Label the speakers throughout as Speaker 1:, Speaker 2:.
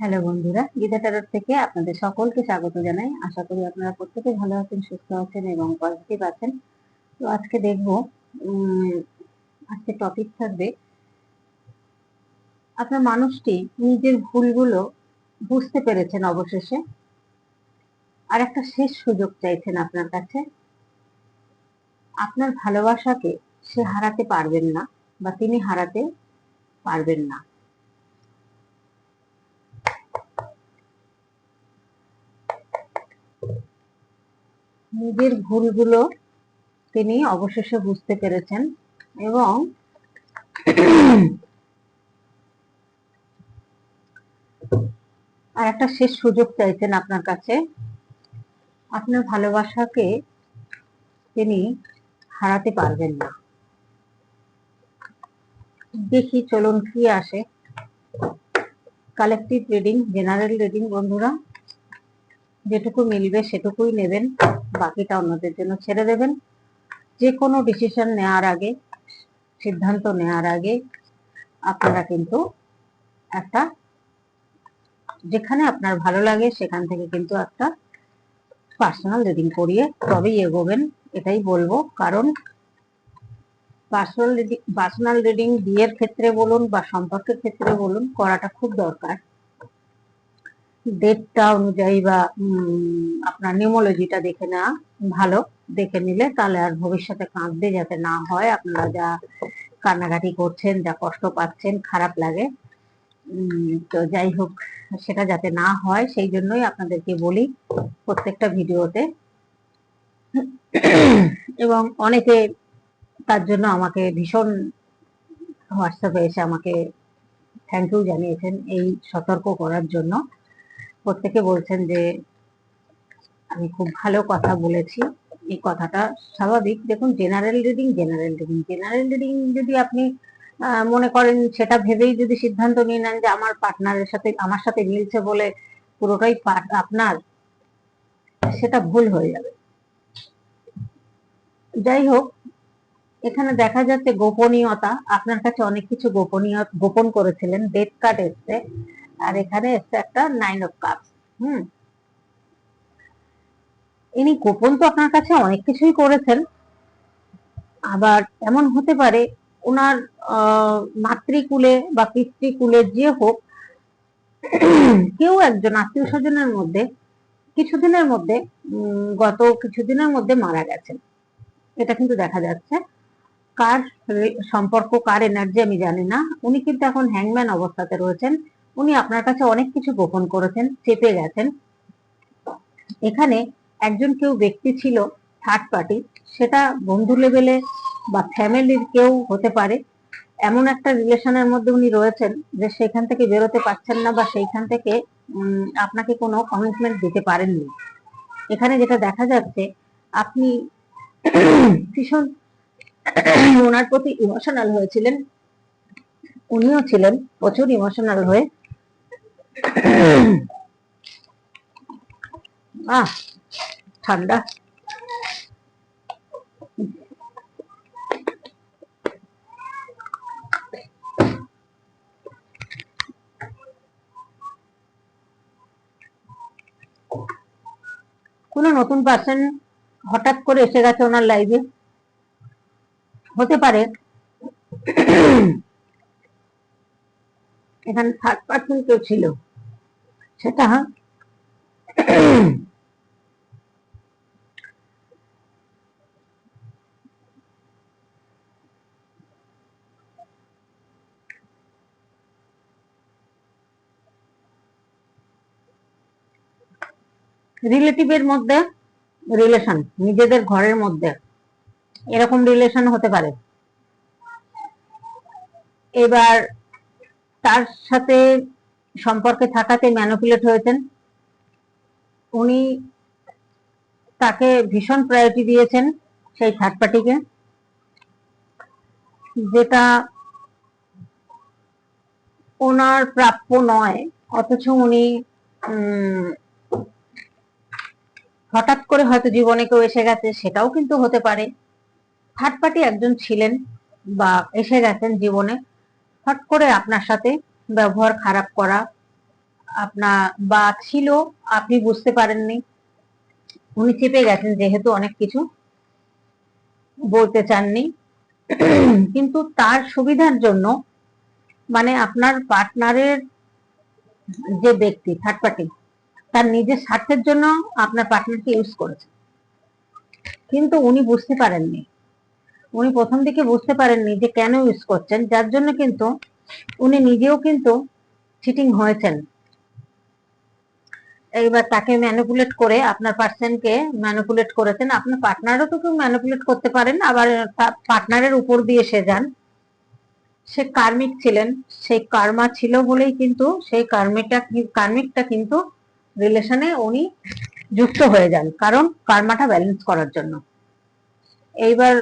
Speaker 1: Hello বন্ধুরা, গীতা টারোর থেকে আপনাদের সকলকে স্বাগত জানাই। আশা করি আপনারা প্রত্যেকে ভালো আছেন, সুস্থ আছেন এবং পজিটিভ আছেন। তো আজকে দেখব আজকে টপিক থাকবে আপনার মানুষটি নিজের ভুলগুলো বুঝতে পেরেছেন অবশেষে। আর একটা শেষ সুযোগ চাইছেন আপনার কাছে। আপনার ভালোবাসাকে সে হারাতে পারবেন না বা তিনি হারাতে পারবেন না। নিজের ভুলগুলো তিনি অবশেষে বুঝতে পেরেছেন এবং আর একটা শেষ সুযোগ চাইছেন আপনার কাছে। আপনার ভালোবাসাকে তিনি হারাতে পারবেন না। দেখি, চলুন, কি আসে। কালেকটিভ রিডিং জেনারেল রিডিং বন্ধুরা। যেটুকু মিলবে সেটুকুই নেবেন, বাকিটা অন্যদের জন্য ছেড়ে দেবেন। যে কোনো ডিসিশন নেওয়ার আগে, সিদ্ধান্ত নেওয়ার আগে আপনারা কিন্তু একটা, যেখানে আপনার ভালো লাগে সেখান থেকে কিন্তু একটা পার্সোনাল রিডিং করিয়ে তবেই এগোবেন, এটাই বলব। কারণ পার্সোনাল রিডিং পার্সোনাল রিডিং বিয়ের ক্ষেত্রে বলুন বা সম্পর্কের ক্ষেত্রে বলুন করাটা খুব দরকার। ডেটটা অনুযায়ী বা আপনার নিউমোলজিটা দেখে নেওয়া ভালো। দেখে নিলে তাহলে আর ভবিষ্যতে কাঁদতে যাতে না হয়। আপনারা যা কান্নাকাটি করছেন, যা কষ্ট পাচ্ছেন, খারাপ লাগে। তো যাই হোক, সেটা যাতে না হয়, সেই জন্যই আপনাদেরকে বলি প্রত্যেকটা ভিডিওতে। এবং অনেকে তার জন্য আমাকে ভীষণ হোয়াটসঅ্যাপে এসে আমাকে থ্যাংক ইউ জানিয়েছেন এই সতর্ক করার জন্য। প্রত্যেকে বলছেন যে, আমি খুব ভালো কথা বলেছি। এই কথাটা স্বাভাবিক। দেখুন general reading general reading general reading যদি আপনি মনে করেন, সেটা ভেবেই যদি সিদ্ধান্ত নিয়ে নেন যে, আমার পার্টনারের সাথে, আমার সাথে মিলছে বলে পুরোটাই আপনার, সেটা ভুল হয়ে যাবে। যাই হোক, এখানে দেখা যাচ্ছে গোপনীয়তা। আপনার কাছে অনেক কিছু গোপনীয়, গোপন করেছিলেন। ডেথ কার্ড এসছে। আর এখানে এসছে একটা নাইন অফ কাপস হুম? ইনি গোপন তো আপনার কাছে অনেক কিছুই করেছেন, আবার এমন হতে পারে ওনার মাতৃকুলে বা পিতৃকুলে যে হোক, কেউ একজন আত্মীয় স্বজনের মধ্যে, কিছুদিনের মধ্যে গত কিছুদিনের মধ্যে মারা গেছেন। এটা কিন্তু দেখা যাচ্ছে। কার সম্পর্ক, কার এনার্জি আমি জানি না। উনি কিন্তু এখন হ্যাংম্যান অবস্থাতে রয়েছেন। উনি আপনার কাছে অনেক কিছু গোপন করেছেন, চেপে গেছেন। এখানে একজন কেউ ব্যক্তি ছিল থার্ড পার্টি সেটা বন্ধু লেভেলে বা ফ্যামিলির কেউ হতে পারে। এমন একটা রিলেশনের মধ্যে উনি রয়েছেন যে সেখান থেকে বেরোতে পারছেন না বা সেইখান থেকে আপনাকে কোনো কমিটমেন্ট দিতে পারেননি। এখানে যেটা দেখা যাচ্ছে, আপনি ভীষণ ওনার প্রতি ইমোশনাল হয়েছিলেন। উনিও ছিলেন প্রচুর ইমোশনাল হয়ে। আহ ঠান্ডা। কোন নতুন পার্সন হঠাৎ করে এসে গেছে ওনার লাইফে হতে পারে। এখানে থার্ড পার্সন কেউ ছিল? সেটা রিলেটিভের মধ্যে রিলেশন নিজেদের ঘরের মধ্যে। এরকম রিলেশন হতে পারে। এবার তার সাথে সম্পর্কে থাকাতে ম্যানুপুলেট হয়েছেন। উনি তাকে ভীষণ প্রায়োরিটি দিয়েছেন সেই থার্ড পার্টিকে যেটা ওনার প্রাপ্য নয়, অথচ উনি হঠাৎ করে হয়তো জীবনে কেউ এসে গেছে, সেটাও কিন্তু হতে পারে। থার্ড পার্টি একজন ছিলেন বা এসে গেছেন জীবনে। হট করে আপনার সাথে ব্যবহার খারাপ করা, আপনার বা ছিল, আপনি বুঝতে পারেননি। উনি চেপে গেছেন যেহেতু অনেক কিছু বলতে চাননি। কিন্তু তার সুবিধার জন্য মানে আপনার পার্টনারের যে ব্যক্তি থার্ড পার্টি তার নিজের স্বার্থের জন্য আপনার পার্টনারকে ইউজ করেছে। কিন্তু উনি বুঝতে পারেননি। উনি প্রথম দিকে বুঝতে পারেননি যে কেন ইউজ করছেন, যার জন্য কিন্তু উনি নিজেও কিন্তু চিটিং হয়েছেন। এইবার তাকে ম্যানিপুলেট করে আপনার পার্সনকে ম্যানিপুলেট করেছেন। আপনার পার্টনারও তো কেউ ম্যানিপুলেট করতে পারেন আবার পার্টনারের উপর দিয়ে সে যান। সে কার্মিক ছিলেন, সেই কার্মা ছিল বলেই কিন্তু সেই কার্মিকটা কার্মিকটা কিন্তু রিলেশনে উনি যুক্ত হয়ে যান, কারণ কার্মাটা ব্যালেন্স করার জন্য। এইবার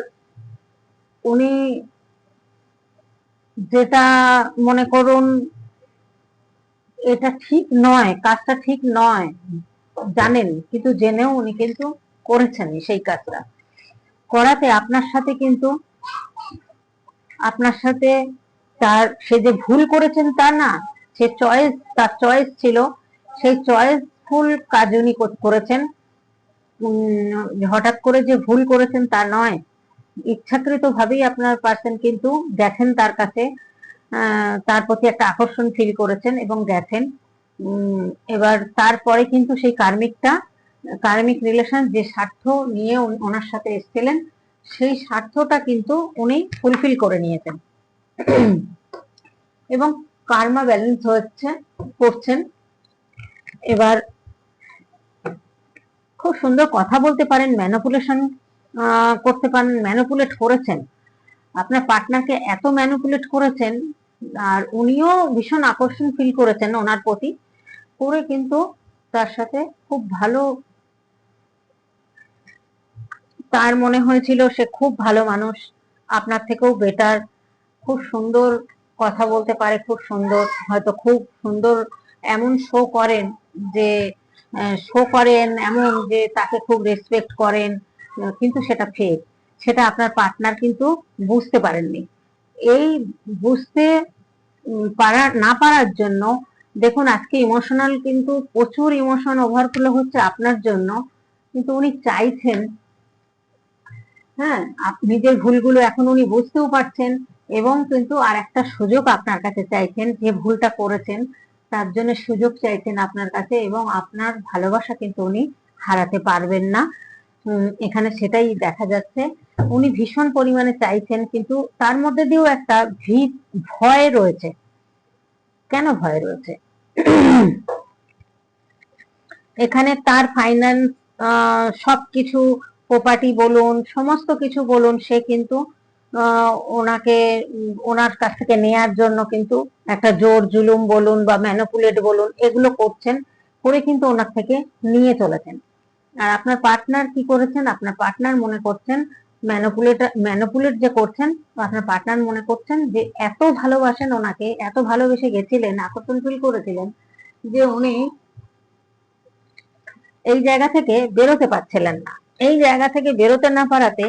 Speaker 1: উনি যেটা মনে করুন, এটা ঠিক নয়, কাজটা ঠিক নয়, জানেন, কিন্তু জেনেও উনি কিন্তু করেছেন সেই কাজটা। করাতে আপনার সাথে কিন্তু, আপনার সাথে তার, সে যে ভুল করেছেন তা না, সে চয়েস তার চয়েস ছিল, সেই চয়েস ফুল কাজ উনি করেছেন। হঠাৎ করে যে ভুল করেছেন তা নয় ইচ্ছাকৃত ভাবেই আপনার পার্সন কিন্তু গেছেন তার কাছে তার প্রতি একটা আকর্ষণ ফিল করেছেন এবং গেছেন এবার তারপরে কিন্তু সেই কার্মিকটা, কার্মিক রিলেশন যে স্বার্থ নিয়ে ওনার সাথে এসেছিলেন, সেই স্বার্থটা কিন্তু উনি ফুলফিল করে নিয়েছেন। এবং কার্মা ব্যালেন্স হচ্ছে, করছেন। এবার খুব সুন্দর কথা বলতে পারেন ম্যানুপুলেশন করতে পারেন ম্যানুপুলেট করেছেন। আপনার পার্টনারকে এত ম্যানুপুলেট করেছেন, আর উনিও ভীষণ আকর্ষণ ফিল করেছেন ওনার প্রতি, করে কিন্তু তার সাথে খুব ভালো, তার মনে হয়েছিল সে খুব ভালো মানুষ, আপনার থেকেও বেটার খুব সুন্দর কথা বলতে পারে, খুব সুন্দর, হয়তো খুব সুন্দর এমন শো করেন যে শো করেন এমন যে তাকে খুব রেসপেক্ট করেন। কিন্তু সেটা ফেক সেটা আপনার পার্টনার কিন্তু বুঝতে পারেননি। এই বুঝতে পারা, না পারার জন্য, দেখুন আজকে ইমোশনাল কিন্তু প্রচুর ইমোশন ওভারফ্লো হচ্ছে আপনার জন্য, কিন্তু উনি চাইছেন হ্যাঁ নিজের ভুলগুলো এখন উনি বুঝতেও পারছেন এবং কিন্তু আর একটা সুযোগ আপনার কাছে চাইছেন, যে ভুলটা করেছেন, তার জন্য সুযোগ চাইছেন আপনার কাছে এবং আপনার ভালোবাসা কিন্তু উনি হারাতে পারবেন না। এখানে সেটাই দেখা যাচ্ছে। উনি ভীষণ পরিমাণে চাইছেন, কিন্তু তার মধ্যে দিয়েও একটা ভিত ভয় রয়েছে। কেন ভয় রয়েছে? এখানে তার ফাইন্যান্স সবকিছু প্রপার্টি বলুন, সমস্ত কিছু বলুন, সে কিন্তু ওনাকে, ওনার কাছ থেকে নেয়ার জন্য কিন্তু একটা জোর জুলুম বলুন বা ম্যানুপুলেট বলুন, এগুলো করছেন, করে কিন্তু ওনার থেকে নিয়ে চলেছেন। আর আপনার পার্টনার কি করেছেন? আপনার পার্টনার মনে করছেন ম্যানুপুলেট ম্যানুপুলেট যে করছেন, আপনার পার্টনার মনে করছেন যে এত ভালোবাসেন ওনাকে, এত ভালোবেসে গেছিলেন আকর্ষণ ফিল করেছিলেন যে উনি এই জায়গা থেকে বেরোতে পারছিলেন না। এই জায়গা থেকে বেরোতে না পারাতে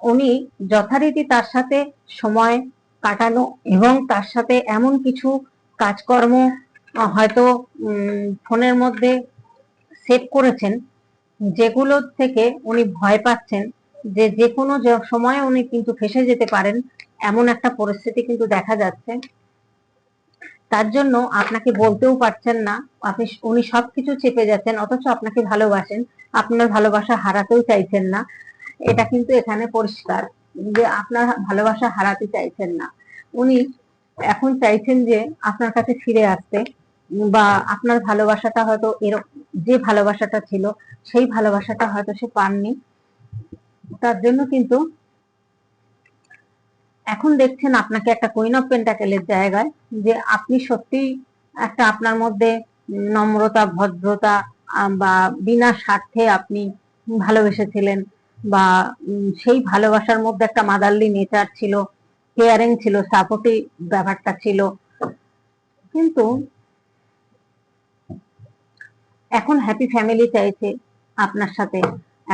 Speaker 1: উনি যথারীতি তার সাথে সময় কাটানো এবং তার সাথে এমন কিছু কাজকর্ম হয়তো ফোনের মধ্যে সেভ করেছেন যেগুলো থেকে উনি ভয় পাচ্ছেন যে যে কোনো সময় উনি কিন্তু ফেসে যেতে পারেন এমন একটা পরিস্থিতি কিন্তু দেখা যাচ্ছে। তার জন্য আপনাকে বলতেও পারছেন না, আপনি উনি সবকিছু চেপে যাচ্ছেন, অথচ আপনাকে ভালোবাসেন, আপনার ভালোবাসা হারাতেও চাইছেন না। এটা কিন্তু এখানে পরিষ্কার যে আপনার ভালোবাসা হারাতে চাইছেন না। উনি এখন চাইছেন যে আপনার কাছে ফিরে আসতে বা আপনার ভালোবাসাটা হয়তো এরকম যে ভালোবাসাটা ছিল, সেই ভালোবাসাটা হয়তো সে পাননি। তার জন্য কিন্তু এখন দেখছেন আপনাকে একটা কুইন অফ পেন্টাকেলের জায়গায়, যে আপনি সত্যি একটা আপনার মধ্যে নম্রতা, ভদ্রতা বা বিনা স্বার্থে আপনি ভালোবেসেছিলেন, বা সেই ভালোবাসার মধ্যে একটা মাদারলি নেচার ছিল কেয়ারিং ছিল সাপোর্টিভ ব্যাপারটা ছিল। কিন্তু এখন হ্যাপি ফ্যামিলি চাইছে, আপনার সাথে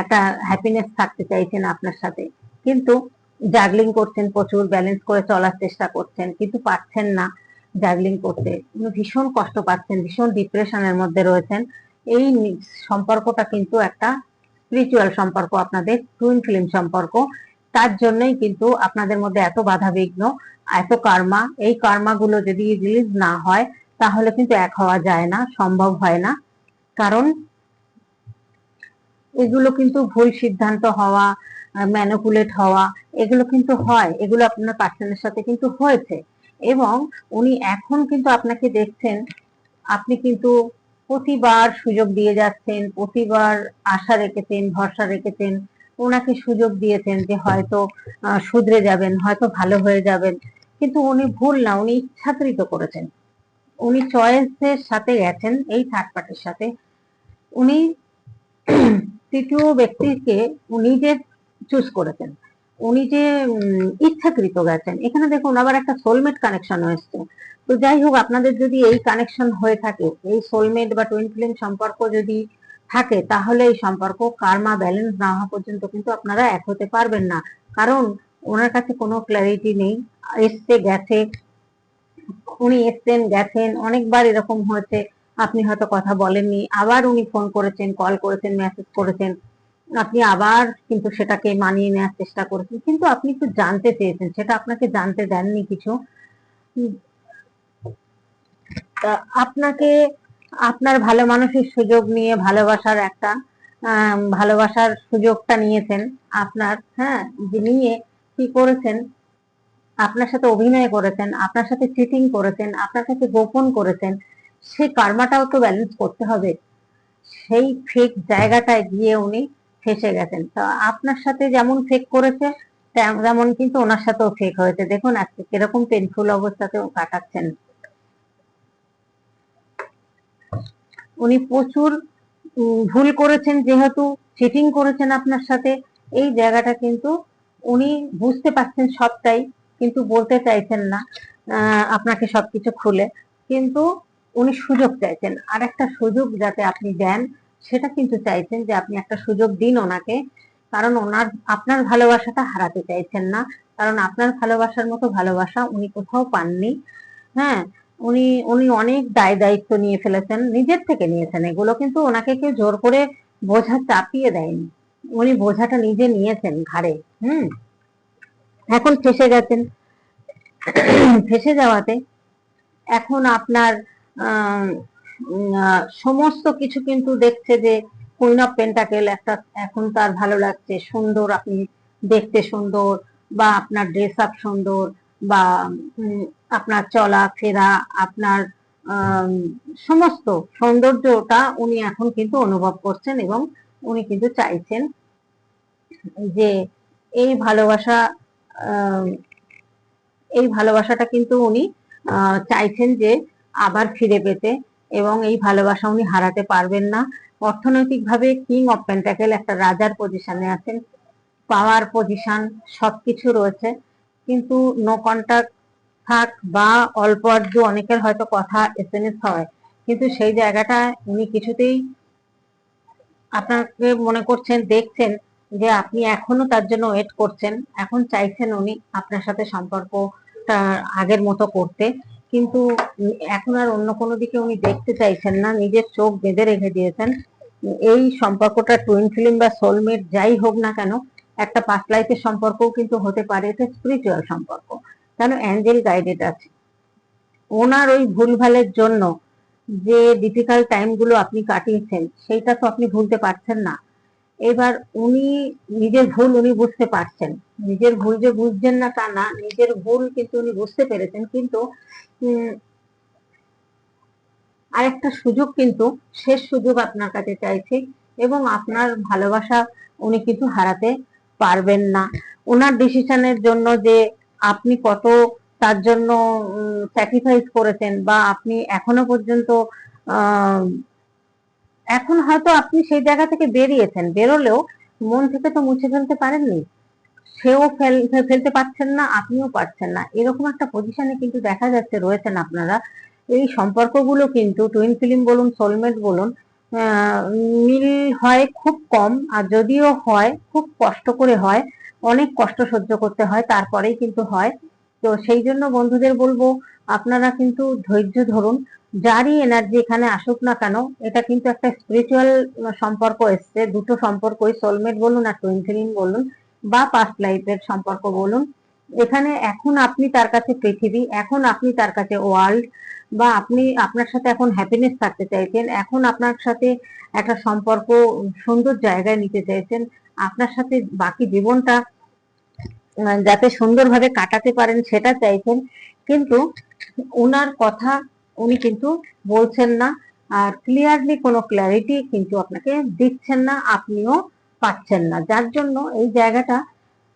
Speaker 1: একটা হ্যাপিনেস থাকতে চাইছেন আপনার সাথে। কিন্তু জাগলিং করছেন প্রচুর ব্যালেন্স করে চলার চেষ্টা করছেন, কিন্তু পাচ্ছেন না জাগলিং করতে। ভীষণ কষ্ট পাচ্ছেন, ভীষণ ডিপ্রেশনের মধ্যে রয়েছেন। এই সম্পর্কটা কিন্তু একটা স্পিরিচুয়াল সম্পর্ক, আপনাদের টুইন ফিল্ম সম্পর্ক। তার জন্যই কিন্তু আপনাদের মধ্যে এত বাধা বিঘ্ন এত কার্মা এই কার্মাগুলো যদি রিলিজ না হয়, তাহলে কিন্তু এক হওয়া যায় না, সম্ভব হয় না। কারণ এগুলো কিন্তু ভুল সিদ্ধান্ত হওয়া ম্যানুপুলেট হওয়া, এগুলো কিন্তু হয়, এগুলো আপনার পার্সনের সাথে কিন্তু হয়েছে। এবং উনি এখন কিন্তু আপনাকে দেখছেন, আপনি কিন্তু প্রতিবার সুযোগ দিয়ে যাচ্ছেন, প্রতিবার আশা রেখেছেন, ভরসা রেখেছেন ওনাকে সুযোগ দিয়েছেন যে হয়তো শুধরে যাবেন, হয়তো ভালো হয়ে যাবেন। কিন্তু উনি ভুল না, উনি ইচ্ছাকৃত করেছেন। উনি চয়েসের সাথে গেছেন, এই থার্ড পার্টির সাথে। উনি তৃতীয় ব্যক্তিকে উনি যে চুজ করেছেন, উনি যে ইচ্ছাকৃত গেছেন, এখানে দেখুন আবার একটা সোলমেট কানেকশন হয়েছে। তো যাই হোক, আপনাদের যদি এই কানেকশন হয়ে থাকে, এই সোলমেট বা টুইন ফিল্ম সম্পর্ক যদি থাকে, তাহলে এই সম্পর্ক কার্মা ব্যালেন্স না হওয়া পর্যন্ত কিন্তু আপনারা এক হতে পারবেন না। কারণ ওনার কাছে কোনো ক্ল্যারিটি নেই, এসছে, গেছে, উনি এসছেন, গেছেন, অনেকবার এরকম হয়েছে। আপনি হয়তো কথা বলেননি, আবার উনি ফোন করেছেন কল করেছেন মেসেজ করেছেন। আপনি আবার কিন্তু সেটাকে মানিয়ে নেওয়ার চেষ্টা করেছেন। কিন্তু আপনি একটু জানতে চেয়েছেন, সেটা আপনাকে জানতে দেননি কিছু। আপনাকে, আপনার ভালো মানুষের সুযোগ নিয়ে ভালোবাসার একটা ভালোবাসার সুযোগটা নিয়েছেন আপনার হ্যাঁ যে নিয়ে কি করেছেন? আপনার সাথে অভিনয় করেছেন, আপনার সাথে চিটিং করেছেন, আপনার সাথে গোপন করেছেন। সেই কার্মাটাও তো ব্যালেন্স করতে হবে। সেই ফেক জায়গাটায় গিয়ে উনি ফেসে গেছেন। তো আপনার সাথে যেমন ফেক করেছে তেমন কিন্তু ওনার সাথেও ফেক হয়েছে। দেখুন আজকে কীরকম পেনফুল অবস্থাতেও কাটাচ্ছেন। উনি প্রচুর ভুল করেছেন যেহেতু চিটিং করেছেন আপনার সাথে। এই জায়গাটা কিন্তু উনি বুঝতে পারছেন সবটাই, কিন্তু বলতে চাইছেন না আপনাকে সবকিছু খুলে। কিন্তু উনি সুযোগ চাইছেন। আর একটা সুযোগ যাতে আপনি দেন, সেটা কিন্তু চাইছেন যে আপনি একটা সুযোগ দিন ওনাকে, কারণ ওনার, আপনার ভালোবাসাটা হারাতে চাইছেন না, কারণ আপনার ভালোবাসার মতো ভালোবাসা উনি কোথাও পাননি। হ্যাঁ উনি উনি অনেক দায় দায়িত্ব নিয়ে ফেলেছেন, নিজের থেকে নিয়েছেন এগুলো, কিন্তু ওনাকে কেউ জোর করে বোঝা চাপিয়ে দেয়নি। উনি বোঝাটা নিজে নিয়েছেন ঘাড়ে, হুম। এখন ফেসে গেছেন। ফেসে যাওয়াতে এখন আপনার সমস্ত কিছু কিন্তু দেখছে যে কুইন পেন্টাকেল একটা এখন তার ভালো লাগছে, সুন্দর, আপনি দেখতে সুন্দর বা আপনার ড্রেস আপ সুন্দর বা আপনার চলা ফেরা, আপনার সমস্ত সৌন্দর্যটা উনি এখন কিন্তু অনুভব করছেন এবং উনি কিন্তু চাইছেন যে এই ভালোবাসা এই ভালোবাসাটা কিন্তু উনি চাইছেন যে আবার ফিরে পেতে এবং এই ভালোবাসা উনি হারাতে পারবেন না। অর্থনৈতিকভাবে কিং অফ পেন্টাকেল একটা রাজার পজিশনে আছেন। পাওয়ার পজিশন সবকিছু রয়েছে। কিন্তু নো কন্টাক্ট থাক বা অল্প আধটু অনেকের হয়তো কথা এসএমএস হয়। কিন্তু সেই জায়গাটা উনি কিছুতেই আপনাকে মনে করছেন, দেখছেন যে আপনি এখনও তার জন্য ওয়েট করছেন। এখন চাইছেন উনি আপনার সাথে সম্পর্কটা আগের মতো করতে। কিন্তু এখন আর অন্য কোনো দিকে উনি দেখতে চাইছেন না, নিজের চোখ বেঁধে রেখে দিয়েছেন। এই সম্পর্কটা টুইন ফিল্ম বা সোলমেট যাই হোক না কেন, একটা পাস্ট লাইফের সম্পর্কও কিন্তু হতে পারে, এটা স্পিরিচুয়াল সম্পর্ক। কেন? অ্যাঞ্জেল গাইডেড আছে। ওনার ওই ভুলভালের জন্য যে ডিফিকাল্ট টাইমগুলো আপনি কাটিয়েছেন, সেইটা তো আপনি ভুলতে পারছেন না। এবার উনি নিজের ভুল উনি বুঝতে পারছেন। নিজের ভুল যে বুঝছেন না তা না নিজের ভুল কিন্তু উনি বুঝতে পেরেছেন। কিন্তু আরেকটা সুযোগ কিন্তু শেষ সুযোগ আপনার কাছে চাইছি এবং আপনার ভালোবাসা উনি কিন্তু হারাতে পারবেন না। ওনার ডিসিশনের জন্য যে আপনি কত তার জন্য স্যাক্রিফাইস করেছেন বা আপনি এখনও পর্যন্ত আহ, এখন হয়তো আপনি সেই জায়গা থেকে বেরিয়েছেন, বেরোলেও মন থেকে তো মুছে ফেলতে পারেননি। সেও ফেল- ফেলতে পারছেন না, আপনিও পারছেন না। এরকম একটা পজিশনে কিন্তু দেখা যাচ্ছে রয়েছেন আপনারা। এই সম্পর্কগুলো কিন্তু টুইন ফিল্ম বলুন সোলমেট বলুন মিল হয় খুব কম। আর যদিও হয়, খুব কষ্ট করে হয়, অনেক কষ্ট সহ্য করতে হয়, তারপরেই কিন্তু হয়। তো সেই জন্য বন্ধুদের বলব, আপনারা কিন্তু ধৈর্য ধরুন, যারই এনার্জি এখানে আসুক না কেন, এটা কিন্তু একটা স্পিরিচুয়াল সম্পর্ক এসছে, দুটো সম্পর্কই সোলমেট বলুন আর টুইন বলুন, বা পাস্ট লাইফের সম্পর্ক বলুন। এখানে এখন আপনি তার কাছে পৃথিবী, এখন আপনি তার কাছে ওয়ার্ল্ড বা আপনি আপনার সাথে এখন হ্যাপিনেস থাকতে চাইছেন, এখন আপনার সাথে একটা সম্পর্ক সুন্দর জায়গায় নিতে চাইছেন, আপনার সাথে বাকি জীবনটা যাতে সুন্দরভাবে কাটাতে পারেন সেটা চাইছেন। কিন্তু ওনার কথা উনি কিন্তু বলছেন না আর ক্লিয়ারলি কোনো ক্ল্যারিটি কিন্তু আপনাকে দিচ্ছেন না, আপনিও পাচ্ছেন না। যার জন্য এই জায়গাটা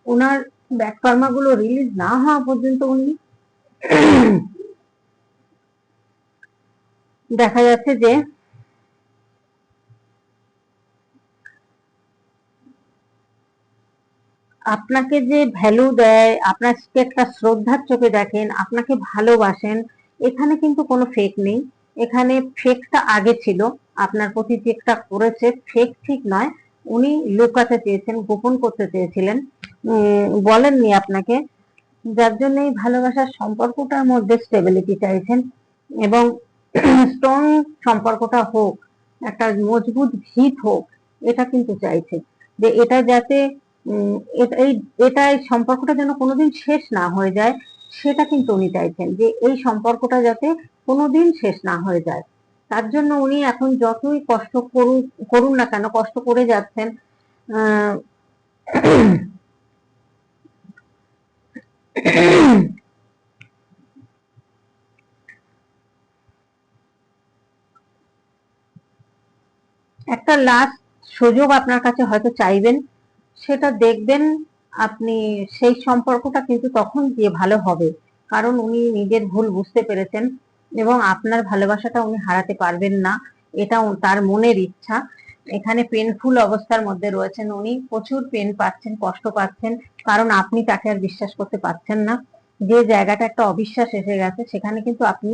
Speaker 1: ওনার ব্যাককর্মাগুলো রিলিজ না হওয়া পর্যন্ত উনি দেখা যাচ্ছে যে আপনাকে যে ভ্যালু দেয় আপনাকে একটা শ্রদ্ধার চোখে দেখেন, আপনাকে ভালোবাসেন, এখানে কিন্তু কোনো ফেক নেই। এখানে ফেকটা আগে ছিল, আপনার প্রতি চেকটা করেছে ফেক ঠিক নয়। উনি লুকাতে চেয়েছেন, গোপন করতে চেয়েছিলেন। বলেননি আপনাকে। যার জন্য এই ভালোবাসার সম্পর্কটার মধ্যে স্টেবিলিটি চাইছেন এবং স্ট্রং সম্পর্কটা হোক, একটা মজবুত ভিত হোক, এটা কিন্তু চাইছে। যে এটা যাতে এই, এটা এই সম্পর্কটা যেন কোনোদিন শেষ না হয়ে যায়, সেটা কিন্তু উনি চাইছেন যে এই সম্পর্কটা যাতে কোনোদিন শেষ না হয়ে যায়। তার জন্য উনি এখন যতই কষ্ট করুন করুন না কেন, কষ্ট করে যাচ্ছেন একটা লাস্ট সুযোগ আপনার কাছে হয়তো চাইবেন। সেটা দেখবেন আপনি, সেই সম্পর্কটা কিন্তু তখন গিয়ে ভালো হবে। কারণ উনি নিজের ভুল বুঝতে পেরেছেন এবং আপনার ভালোবাসাটা উনি হারাতে পারবেন না। এটা তার মনের ইচ্ছা। এখানে পেনফুল অবস্থার মধ্যে রয়েছেন উনি। প্রচুর পেন পাচ্ছেন, কষ্ট পাচ্ছেন। কারণ আপনি তাকে আর বিশ্বাস করতে পারছেন না। যে জায়গাটা একটা অবিশ্বাস এসে গেছে, সেখানে কিন্তু আপনি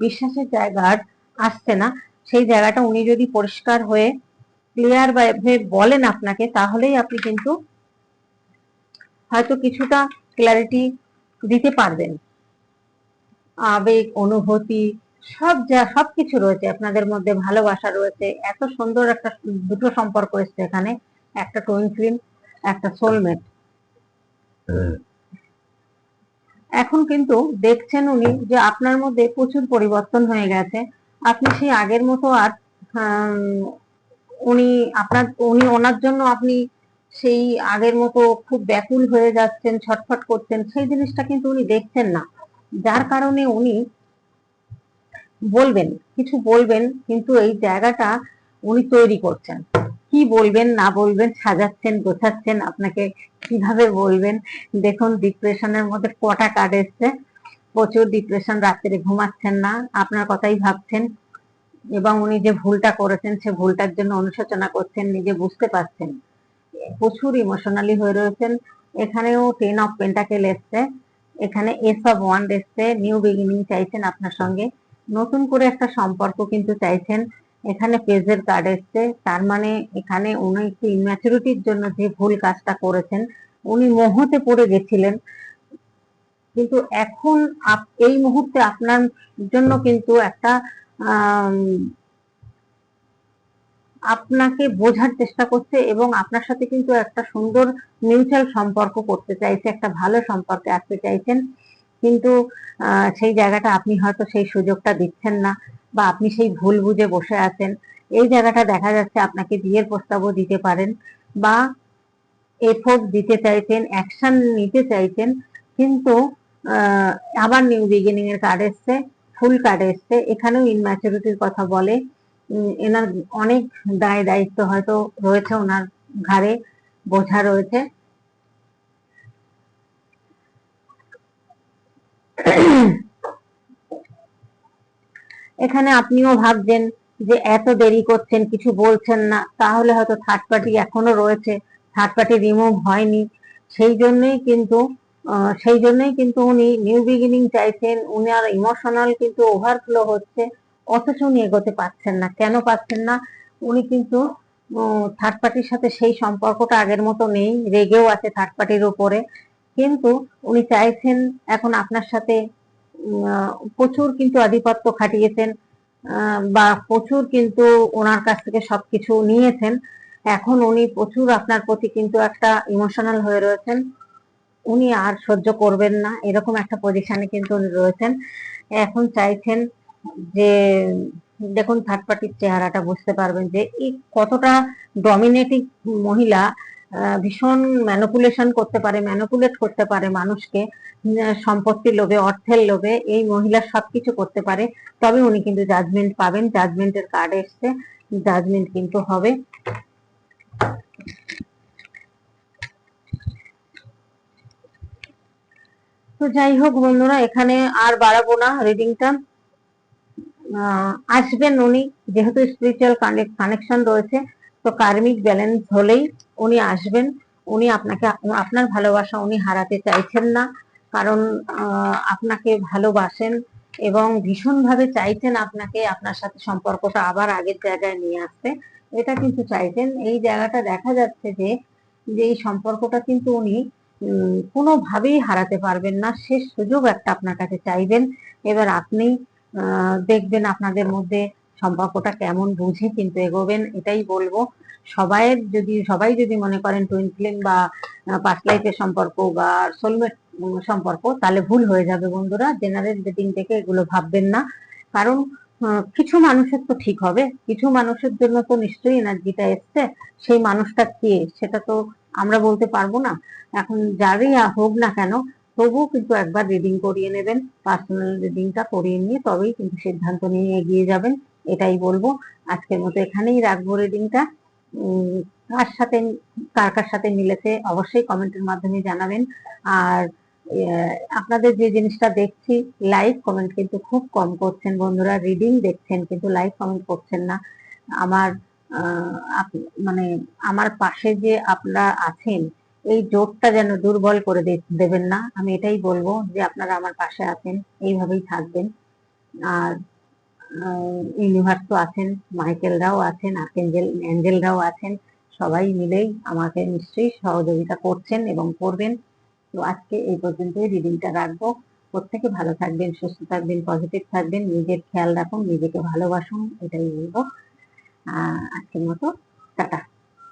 Speaker 1: বিশ্বাসের জায়গা আর আসছে না। সেই জায়গাটা উনি যদি পরিষ্কার হয়ে ক্লিয়ার ভাবে বলেন আপনাকে তাহলেই আপনি কিন্তু হয়তো কিছুটা ক্ল্যারিটি দিতে পারবেন। আবেগ অনুভূতি সব যা সবকিছু রয়েছে আপনাদের মধ্যে ভালোবাসা রয়েছে এত সুন্দর একটা দুটো সম্পর্ক এসছে এখানে একটা টুইন ফিল্ম একটা সোলমেট এখন কিন্তু দেখছেন উনি যে আপনার মধ্যে প্রচুর পরিবর্তন হয়ে গেছে আপনি সেই আগের মতো আর উনি আপনার, উনি ওনার জন্য আপনি সেই আগের মতো খুব ব্যাকুল হয়ে যাচ্ছেন, ছটফট করছেন, সেই জিনিসটা কিন্তু উনি দেখছেন না। যার কারণে উনি বলবেন, কিছু বলবেন, কিন্তু এই জায়গাটা উনি তৈরি করছেন। কি বলবেন, না বলবেন, সাজাচ্ছেন, গোছাচ্ছেন, আপনাকে কীভাবে বলবেন? দেখুন ডিপ্রেশনের মধ্যে কটা কার্ড এসছে। প্রচুর ডিপ্রেশন রাত্রে ঘুমাচ্ছেন না, আপনার কথাই ভাবছেন। এবং উনি যে ভুলটা করেছেন, সে ভুলটার জন্য অনুশোচনা করছেন, নিজে বুঝতে পারছেন। প্রচুর ইমোশনালি হয়ে রয়েছেন। এখানেও টেন অফ পেন্টাকেল এসছে। এখানে এস অফ ওয়ান এসছে। নিউ বিগিনিং চাইছেন আপনার সঙ্গে। নতুন করে একটা সম্পর্ক কিন্তু চাইছেন। এখানে পেজের কার্ড এসছে। তার মানে এখানে উনি একটু ইম্যাচুরিটির জন্য যে ভুল কাজটা করেছেন, উনি মোহতে পড়ে গেছিলেন। কিন্তু এখন এই মুহূর্তে আপনার জন্য কিন্তু একটা আপনাকে বোঝার চেষ্টা করছে এবং আপনার সাথে কিন্তু একটা সুন্দর মিউচুয়াল সম্পর্ক করতে চাইছে, একটা ভালো সম্পর্কে আসতে চাইছেন। কিন্তু সেই জায়গাটা আপনি হয়তো সেই সুযোগটা দিচ্ছেন না বা আপনি সেই ভুল বুঝে বসে আছেন। এই জায়গাটা দেখা যাচ্ছে আপনাকে বিয়ের প্রস্তাবও দিতে পারেন বা এফোর্ট দিতে চাইছেন অ্যাকশন নিতে চাইছেন। কিন্তু আবার নিউ বিগিনিং এর কার্ড এসছে। ফুল কার্ড এসছে। এখানেও ইনম্যাচুরিটির কথা বলে। এনার অনেক দায় দায়িত্ব হয়তো রয়েছে ওনার ঘাড়ে, বোঝা রয়েছে। এখানে আপনিও ভাবছেন যে এত দেরি করছেন, কিছু বলছেন না, তাহলে হয়তো থার্ড পার্টি এখনও রয়েছে। থার্ড পার্টি রিমুভ হয়নি। সেই জন্যই কিন্তু সেই জন্যই কিন্তু উনি নিউ বিগিনিং চাইছেন। উনি আর ইমোশনাল কিন্তু ওভারফ্লো হচ্ছে। অথচ উনি এগোতে পারছেন না। কেন পাচ্ছেন না? উনি কিন্তু থার্ড পার্টির সাথে সেই সম্পর্কটা আগের মতো নেই। রেগেও আছে থার্ড পার্টির উপরে। কিন্তু উনি চাইছেন, এখন আপনার সাথে প্রচুর কিন্তু আধিপত্য খাটিয়েছেন। বা প্রচুর কিন্তু ওনার কাছ থেকে সবকিছু নিয়েছেন। এখন উনি প্রচুর আপনার প্রতি কিন্তু একটা ইমোশনাল হয়ে রয়েছেন। উনি আর সহ্য করবেন না। এরকম একটা পজিশনে কিন্তু উনি রয়েছেন। এখন চাইছেন যে, দেখুন থার্ড পার্টির চেহারাটা বুঝতে পারবেন যে এই কতটা ডমিনেটিং মহিলা ভীষণ ম্যানিপুলেশন করতে পারে ম্যানিপুলেট করতে পারে মানুষকে সম্পত্তির লোভে, অর্থের লোভে, এই মহিলা সবকিছু করতে পারে। তবে উনি কিন্তু জাজমেন্ট পাবেন। জাজমেন্টের কার্ড এসছে। জাজমেন্ট কিন্তু হবে। তো যাই হোক বন্ধুরা, এখানে আর বাড়াবো না রিডিংটা আসবেন উনি, যেহেতু স্পিরিচুয়াল কানেকশন রয়েছে, তো কার্মিক ব্যালেন্স হলেই উনি আসবেন। উনি আপনাকে, আপনার ভালোবাসা উনি হারাতে চাইছেন না, কারণ আপনাকে ভালোবাসেন এবং ভীষণভাবে চাইছেন আপনাকে আপনার সাথে সম্পর্কটা আবার আগের জায়গায় নিয়ে আসতে। এটা কিন্তু চাইছেন। এই জায়গাটা দেখা যাচ্ছে যে যে এই সম্পর্কটা কিন্তু উনি কোনোভাবেই হারাতে পারবেন না। শেষ সুযোগ একটা আপনার কাছে চাইবেন। এবার আপনি দেখবেন আপনাদের মধ্যে সম্পর্কটা কেমন বুঝে কিন্তু এগোবেন, এটাই বলব। সবাইয়ের যদি, সবাই যদি মনে করেন টুইন ফিল্ম বা পাস্ট লাইফের সম্পর্ক বা সোলমেট সম্পর্ক, তাহলে ভুল হয়ে যাবে বন্ধুরা। জেনারেল রেটিং থেকে এগুলো ভাববেন না। কারণ কিছু মানুষের তো ঠিক হবে। কিছু মানুষের জন্য তো নিশ্চয়ই এনার্জিটা এসছে। সেই মানুষটা কে? সেটা তো আমরা বলতে পারব না। এখন যারই হোক না কেন, তবুও কিন্তু একবার রিডিং করিয়ে নেবেন। পার্সোনাল রিডিংটা করিয়ে নিয়ে তবেই কিন্তু সিদ্ধান্ত নিয়ে এগিয়ে যাবেন, এটাই বলব। আজকের মতো এখানেই রাখব রিডিংটা কার সাথে, কার কার সাথে মিলেছে অবশ্যই কমেন্টের মাধ্যমে জানাবেন। আর আপনাদের যে জিনিসটা দেখছি লাইক কমেন্ট কিন্তু খুব কম করছেন বন্ধুরা। রিডিং দেখছেন কিন্তু লাইক কমেন্ট করছেন না। আমার মানে আমার পাশে যে আপনারা আছেন, এই জোরটা যেন দুর্বল করে দেবেন না। আমি এটাই বলব যে আপনারা আমার পাশে আছেন, এইভাবেই থাকবেন। আর ইউনিভার্স তো আছেন মাইকেলরাও আছেন, আর্কেঞ্জেল অ্যাঞ্জেলরাও আছেন, সবাই মিলেই আমাকে নিশ্চয়ই সহযোগিতা করছেন এবং করবেন। তো আজকে এই পর্যন্তই রিডিংটা রাখব। প্রত্যেকে ভালো থাকবেন, সুস্থ থাকবেন, পজিটিভ থাকবেন, নিজের খেয়াল রাখুন, নিজেকে ভালোবাসুন, এটাই বলব। আজকের মতো টাটা।